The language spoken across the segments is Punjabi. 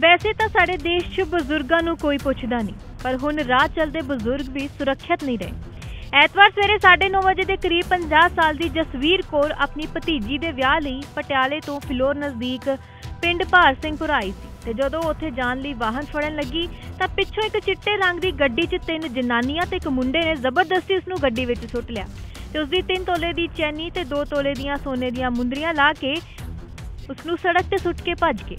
ਵੈਸੇ ਤਾਂ ਸਾਡੇ ਦੇਸ਼ 'ਚ ਬਜ਼ੁਰਗਾਂ ਨੂੰ ਕੋਈ ਪੁੱਛਦਾ ਨਹੀਂ, ਪਰ ਹੁਣ ਰਾਹ ਚੱਲਦੇ ਬਜ਼ੁਰਗ ਵੀ ਸੁਰੱਖਿਅਤ ਨਹੀਂ ਰਹੇ। ਐਤਵਾਰ ਸਵੇਰੇ 9:30 ਵਜੇ ਦੇ ਕਰੀਬ 50 ਸਾਲ ਦੀ ਜਸਵੀਰ ਕੌਰ ਆਪਣੀ ਭਤੀਜੀ ਦੇ ਵਿਆਹ ਲਈ ਪਟਿਆਲੇ ਤੋਂ ਫਿਲੌਰ ਨਜ਼ਦੀਕ ਪਿੰਡ ਭਾਰ ਸਿੰਘਪੁਰ ਆਈ ਸੀ ਤੇ ਜਦੋਂ ਉੱਥੇ ਜਾਣ ਲਈ ਵਾਹਨ ਫੜਨ ਲੱਗੀ, ਤਾਂ ਪਿੱਛੋਂ ਇੱਕ ਚਿੱਟੇ ਰੰਗ ਦੀ ਗੱਡੀ 'ਚ ਤਿੰਨ ਜਨਾਨੀਆਂ ਤੇ ਇੱਕ ਮੁੰਡੇ ਨੇ ਜ਼ਬਰਦਸਤੀ ਉਸ ਨੂੰ ਗੱਡੀ ਵਿੱਚ ਸੁੱਟ ਲਿਆ। ਤੇ ਉਸ ਦੀ 3 ਤੋਲੇ ਦੀ ਚੈਨੀ ਤੇ 2 ਤੋਲੇ ਦੀਆਂ ਸੋਨੇ ਦੀਆਂ ਮੁੰਦਰੀਆਂ ਲਾ ਕੇ ਉਸ ਨੂੰ ਸੜਕ ਤੇ ਸੁੱਟ ਕੇ ਭੱਜ ਗਏ।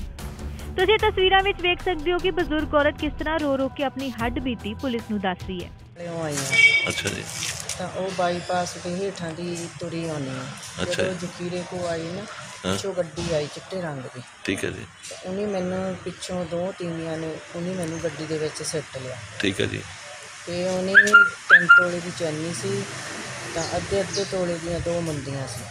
ਤੁਸੀਂ ਤਸਵੀਰਾਂ ਵਿੱਚ ਵੇਖ ਸਕਦੇ ਹੋ ਕਿ ਬਜ਼ੁਰਗ ਔਰਤ ਕਿਸ ਤਰ੍ਹਾਂ ਰੋ ਰੋ ਕੇ ਆਪਣੀ ਹੱਡ ਬੀਤੀ ਪੁਲਿਸ ਨੂੰ ਦੱਸ ਰਹੀ ਹੈ। ਲਿਓ ਆਈਆਂ ਅੱਛਾ ਜੀ। ਤਾਂ ਉਹ ਬਾਈਪਾਸ ਦੇ ਹੇਠਾਂ ਦੀ ਤੁਰੀ ਆਉਣੀ ਆ। ਅੱਛਾ ਜਦੋਂ ਜੀ। ਜਕੀਰੇ ਕੋ ਆਈ ਨਾ ਹਾਂ। ਪਿੱਛੋਂ ਗੱਡੀ ਆਈ ਚਿੱਟੇ ਰੰਗ ਦੀ। ਠੀਕ ਹੈ ਜੀ। ਤੇ ਉਹਨੇ ਮੈਨੂੰ ਪਿੱਛੋਂ ਦੋ ਤੀਵੀਆਂ ਨੇ ਉਹਨੇ ਮੈਨੂੰ ਗੱਡੀ ਦੇ ਵਿੱਚ ਸਿੱਟ ਲਿਆ। ਠੀਕ ਹੈ ਜੀ। ਤੇ ਉਹਨੇ ਤਿੰਨ ਤੋਲੇ ਦੀ ਚੈਨੀ ਸੀ ਤਾਂ ਅੱਧੇ ਅੱਧੇ ਤੋਲੇ ਦੀਆਂ ਦੋ ਮੁੰਦੀਆਂ ਸੀ।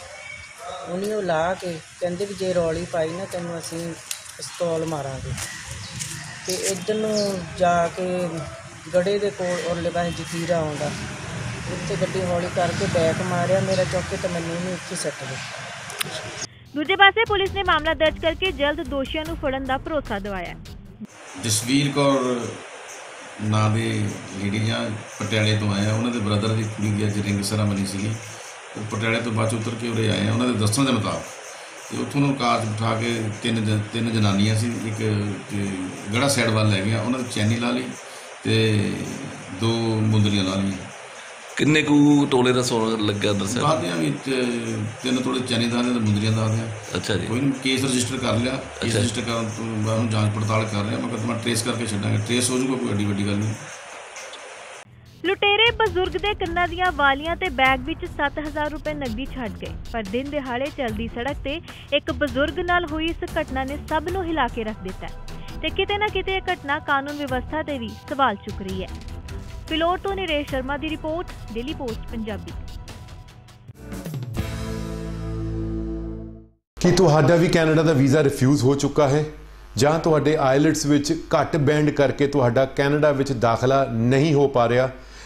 ਉਹਨੇ ਉਹ ਲਾ ਕੇ ਕਹਿੰਦੇ ਵੀ ਜੇ ਰੌਲੀ ਪਾਈ ਨਾ ਤੈਨੂੰ ਅਸੀਂ ਪਿਸਤੌਲ ਮਾਰਾਂਗੇ। ਤੇ ਇੱਧਰ ਨੂੰ ਜਾ ਕੇ ਗੜੇ ਦੇ ਕੋਲ ਉਰਲੇ ਪਾਸੇ ਜਕੀਰਾ ਆਉਂਦਾ। ਉੱਥੇ ਗੱਡੀ ਹੌਲੀ ਕਰਕੇ ਬੈਕ ਮਾਰਿਆ। ਮੇਰਾ ਚੌਕ ਤਾਂ ਮੈਨੂੰ ਉਹਨੇ ਉੱਥੇ ਸੱਟ ਦਿੱਤਾ ਦੂਜੇ ਪਾਸੇ ਪੁਲਿਸ ਨੇ ਮਾਮਲਾ ਦਰਜ ਕਰਕੇ ਜਲਦ ਦੋਸ਼ੀਆਂ ਨੂੰ ਫੜਨ ਦਾ ਭਰੋਸਾ ਦਿਵਾਇਆ। ਜਸਵੀਰ ਕੌਰ ਨਾਂ ਦੇ ਲੇਡੀਆਂ ਪਟਿਆਲੇ ਤੋਂ ਆਏ ਆ ਉਹਨਾਂ ਦੇ ਬ੍ਰਦਰ ਦੀ ਕੁੜੀ ਅੱਜ ਰਿੰਗ ਸੈਰਾਮਨੀ ਸੀਗੀ। ਉਹ ਪਟਿਆਲੇ ਤੋਂ ਬਾਅਦ ਉਤਰ ਕੇ ਉਰੇ ਆਏ ਆ। ਉਹਨਾਂ ਦੇ ਦੱਸਣ ਦੇ ਮੁਤਾਬਕ ਤੇ ਉੱਥੋਂ ਨੂੰ ਕਾਰ 'ਚ ਬਿਠਾ ਕੇ ਤਿੰਨ ਜ- ਤਿੰਨ ਜਨਾਨੀਆਂ ਸੀ ਇੱਕ ਤੇ ਗੜਾ ਸਾਈਡ ਵੱਲ ਲੈ ਗਿਆ ਉਹਨਾਂ ਦੀ ਚੈਨੀ ਲਾ ਲਈ ਤੇ ਦੋ ਮੁੰਦਰੀਆਂ ਲਾ ਲਈਆਂ। ਕਿੰਨੇ ਕੁ ਤੋਲੇ ਦਾ ਸੋਨਾ ਲੱਗਿਆ ਦੱਸਿਆ ਬਾਦੀਆਂ ਵਿੱਚ ਤਿੰਨ ਤੋਲੇ ਚੈਨੀ ਦਾ ਤੇ ਮੁੰਦਰੀਆਂ ਦਾ ਦਿਆਂ ਅੱਛਾ ਜੀ। ਕੋਈ ਨਹੀਂ ਕੇਸ ਰਜਿਸਟਰ ਕਰ ਲਿਆ। ਕੇਸ ਅੱਛਾ। ਰਜਿਸਟਰ ਕਰਨ ਤੋਂ ਬਾਅਦ ਉਹਨੂੰ ਜਾਂਚ ਪੜਤਾਲ ਕਰ ਰਿਹਾ ਮੈਂ ਮੈਂ ਟ੍ਰੇਸ ਕਰਕੇ ਛੱਡਾਂਗੇ। ਟ੍ਰੇਸ ਹੋ ਜਾਊਗਾ ਕੋਈ ਐਡੀ ਵੱਡੀ ਗੱਲ ਨਹੀਂ ਲੁਟੇਰੇ ਬਜ਼ੁਰਗ ਦੇ ਕੰਨਾਂ ਦੀਆਂ ਵਾਲੀਆਂ ਤੇ ਬੈਗ ਵਿੱਚ 7000 ਰੁਪਏ ਨਕਦੀ ਛੱਡ ਗਏ। ਪਰ ਦਿਨ ਦਿਹਾੜੇ ਚਲਦੀ ਸੜਕ ਤੇ ਇੱਕ ਬਜ਼ੁਰਗ ਨਾਲ ਹੋਈ ਇਸ ਘਟਨਾ ਨੇ ਸਭ ਨੂੰ ਹਿਲਾ ਕੇ ਰੱਖ ਦਿੱਤਾ ਤੇ ਕਿਤੇ ਨਾ ਕਿਤੇ ਇਹ ਘਟਨਾ ਕਾਨੂੰਨ ਵਿਵਸਥਾ ਤੇ ਵੀ ਸਵਾਲ ਚੁੱਕ ਰਹੀ ਹੈ। ਫਿਲੌਰ ਤੋਂ ਨਰੇਸ਼ ਸ਼ਰਮਾ ਦੀ ਰਿਪੋਰਟ, ਡੇਲੀ ਪੋਸਟ, ਪੰਜਾਬੀ। ਕੀ ਤੁਹਾਡਾ ਵੀ ਕੈਨੇਡਾ ਦਾ ਵੀਜ਼ਾ ਰਿਫਿਊਜ਼ ਹੋ ਚੁੱਕਾ ਹੈ? ਜਾਂ ਤੁਹਾਡੇ ਆਇਲਟਸ ਵਿੱਚ ਘੱਟ ਬੈਂਡ ਕਰਕੇ ਤੁਹਾਡਾ ਕੈਨੇਡਾ ਵਿੱਚ ਦਾਖਲਾ ਨਹੀਂ ਹੋ ਪਾ ਰਿਹਾ?